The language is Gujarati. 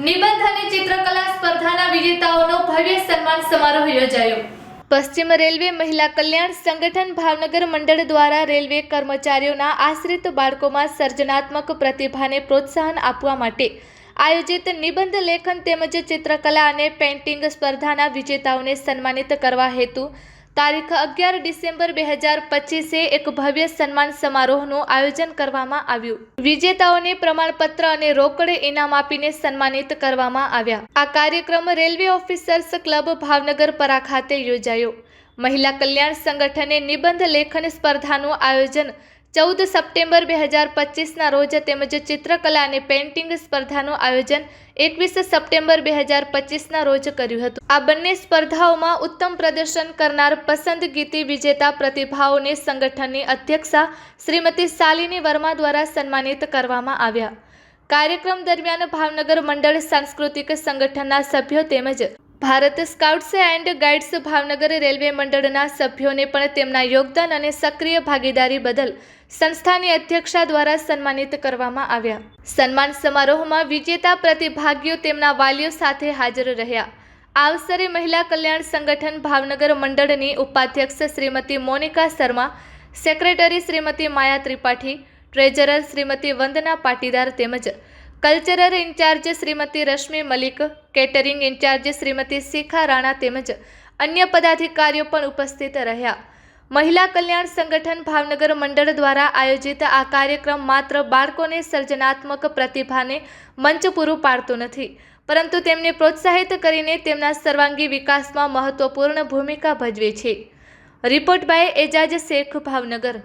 નિબંધ અને ચિત્રકલા સ્પર્ધાના વિજેતાઓનો ભવ્ય સન્માન સમારોહ યોજાયો. પશ્ચિમ રેલવે મહિલા કલ્યાણ સંગઠન ભાવનગર મંડળ દ્વારા રેલવે કર્મચારીઓના આશ્રિત બાળકોમાં સર્જનાત્મક પ્રતિભાને પ્રોત્સાહન આપવા માટે આયોજિત નિબંધ લેખન તેમજ ચિત્રકલા અને પેઇન્ટિંગ સ્પર્ધાના વિજેતાઓને સન્માનિત કરવા હેતુ તારીખ અગિયાર ડિસેમ્બર બે હજાર પચીસે એક ભવ્ય સન્માન સમારોહનું આયોજન કરવામાં આવ્યું. વિજેતાઓને પ્રમાણપત્ર અને રોકડ ઇનામ આપીને સન્માનિત કરવામાં આવ્યા. આ કાર્યક્રમ રેલવે ઓફિસર્સ ક્લબ ભાવનગર પરા ખાતે યોજાયો. મહિલા કલ્યાણ સંગઠને નિબંધ લેખન સ્પર્ધાનું આયોજન ચૌદ સપ્ટેમ્બર બે હજાર પચીસના રોજ તેમજ ચિત્રકલા અને પેઇન્ટિંગ સ્પર્ધાનું આયોજન એકવીસ સપ્ટેમ્બર બે હજાર પચીસના રોજ કર્યું હતું. આ બંને સ્પર્ધાઓમાં ઉત્તમ પ્રદર્શન કરનાર પસંદગીતી વિજેતા પ્રતિભાઓને સંગઠનની અધ્યક્ષા શ્રીમતી શાલિની વર્મા દ્વારા સન્માનિત કરવામાં આવ્યા. કાર્યક્રમ દરમિયાન ભાવનગર મંડળ સાંસ્કૃતિક સંગઠનના સભ્યો તેમજ Bharat scouts and guides Bhavnagar railway મંડળના સભ્યોને પણ તેમના યોગદાન અને સક્રિય ભાગીદારી બદલ સંસ્થાની અધ્યક્ષા દ્વારા સન્માનિત કરવામાં આવ્યા. સન્માન સમારોહમાં વિજેતા પ્રતિભાગીઓ તેમના વાલીઓ સાથે હાજર રહ્યા. આ અવસરે મહિલા કલ્યાણ સંગઠન ભાવનગર મંડળની ઉપાધ્યક્ષ શ્રીમતી મોનિકા શર્મા, સેક્રેટરી શ્રીમતી માયા ત્રિપાઠી, ટ્રેઝરર શ્રીમતી વંદના પાટીદાર તેમજ cultural incharge Shrimati Rashmi Malik, catering incharge Shrimati Shikha Rana તેમજ અન્ય પદાધિકારીઓ પણ ઉપસ્થિત રહ્યા. મહિલા કલ્યાણ સંગઠન ભાવનગર મંડળ દ્વારા આયોજિત આ કાર્યક્રમ માત્ર બાળકોને સર્જનાત્મક પ્રતિભાને મંચ પૂરું પાડતો નથી, પરંતુ તેમને પ્રોત્સાહિત કરીને તેમના સર્વાંગી વિકાસમાં મહત્વપૂર્ણ ભૂમિકા ભજવે છે. Report by Ejaz Shaikh, Bhavnagar.